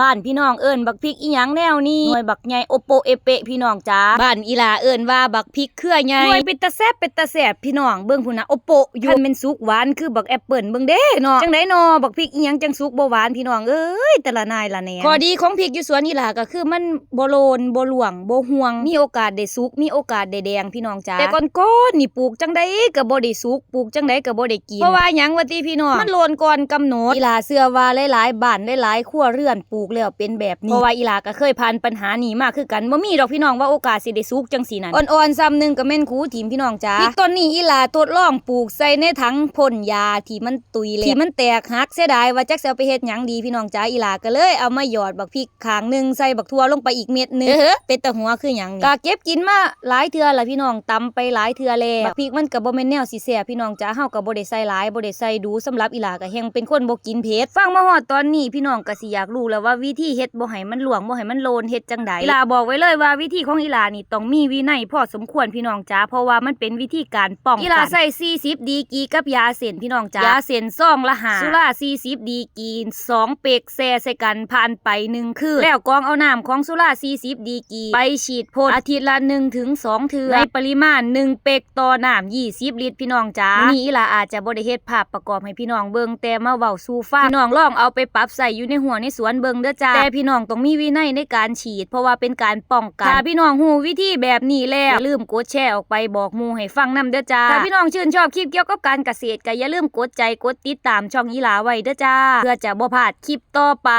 บ้านพี่น้องเอิ้นบักพริกอีหยังแนวนี้หน่วยบักใหญ่โอโปเอเปะพี่น้องจ้าบ้านอีหลาเอิ้นว่าบักพริกเครือใหญ่หน่วยเป็นตาแซ่บเป็นตาแซ่บพี่น้องเบิ่งพุ่นน่ะโอโปอยู่คันแม่นสุกหวานคือบักแอปเปิ้ลเบิ่งเด้เนาะจังได๋เนาะบักพริกอีหยังจังสุกบ่หวานพี่น้องเอ้ยแต่ละนายละแหนข้อดีของพริกอยู่สวนอีหลาก็คือมันบ่โลนบ่หลวงบ่ห่วง มีโอกาสได้สุกมีโอกาสได้แดงพี่น้องจ้าแต่ก่อนๆนี่ปลูกจังได๋ก็บ่ได้สุกปลูกจังได๋ก็บ่ได้กินเพราะว่าหยังว่าติพี่น้องมันโลนก่อนกำหนดอีหลาเชื่อว่าหลายๆบ้านหลายๆครัวเรือนปลูกแล้วเป็นแบบนี้เพราะว่าอีหลาก็เคยผ่านปัญหานี้มาคือกันบ่มีดอกพี่น้องว่าโอกาสสิได้สุกจังซี่นั่นอ่อนๆซ้ำหนึงก็แม่นคูทีมพี่น้องจ้าพริกต้นนี้อีหลาทดลองปลูกใส่ในถังพ่นยาที่มันตุยแล้วที่มันแตกหักเสียดายว่าจักสิเอาไปเฮ็ดหยังดีพี่น้องจ้าอีหลาก็เลยเอามาหยอดบักพริกข้างหนึงใส่บักทั่วลงไปอีกเม็ดหนึงเออเป็นตะหัวคือหยังนี่ก็เก็บกินมาหลายเทื่อละพี่น้องตำไปหลายเทื่อแล้วบักพริกมันก็บ่แม่นแนวสิแซ่บพี่น้องจ้าเฮาก็บ่ได้ใส่หลายบ่ได้ใส่ดูสำหรับอีหลาก็แฮงเป็นคนบ่กินเผ็ดฟังมาฮอดตอนนี้พี่น้องก็สิอยากรู้แล้วว่าวิธีเฮ็ดบ่ให้มันหลวงบ่ให้มันโลนเฮ็ดจังใดอีหลาบอกไว้เลยว่าวิธีของอีหลานี่ต้องมีวินัยพอสมควรพี่น้องจ้าเพราะว่ามันเป็นวิธีการป้องกันอีหลาใส่40ดีกรีกับยาเส้นพี่น้องจ้ายาเส้นซองละหาสุรา40ดีกรี2เปกแซ่ใส่กันผ่านไป1คืนแล้วกรองเอาน้ำของสุรา40ดีกรีไปฉีดพ่นอาทิตย์ละ1ถึง2เทื่อในปริมาณ 1 เปกต่อน้ำ20ลิตรพี่น้องจ้ามื้อนี้อีหลาอาจจะบ่ได้เฮ็ดภาพประกอบให้พี่น้องเบิ่งแต่มาเว้าสู่ฟังพี่น้องลองเอาไปปรับใส่อยู่ในหัวในสวนเบิ่งเด้อจ้าแต่พี่น้องต้องมีวินัยในการฉีด เพราะว่าเป็นการป้องกันถ้าพี่น้องฮู้วิธีแบบนี้แล้วอย่าลืมกดแชร์ออกไปบอกหมู่ให้ฟังนํเด้อจ้าถ้าพี่น้องชื่นชอบคลิปเกี่ยวกับการเกษตรก็อย่าลืมกดใจกดติดตามช่องอีหลาไว้เด้อจ้า เพื่อจะบ่พลาดคลิปต่อไป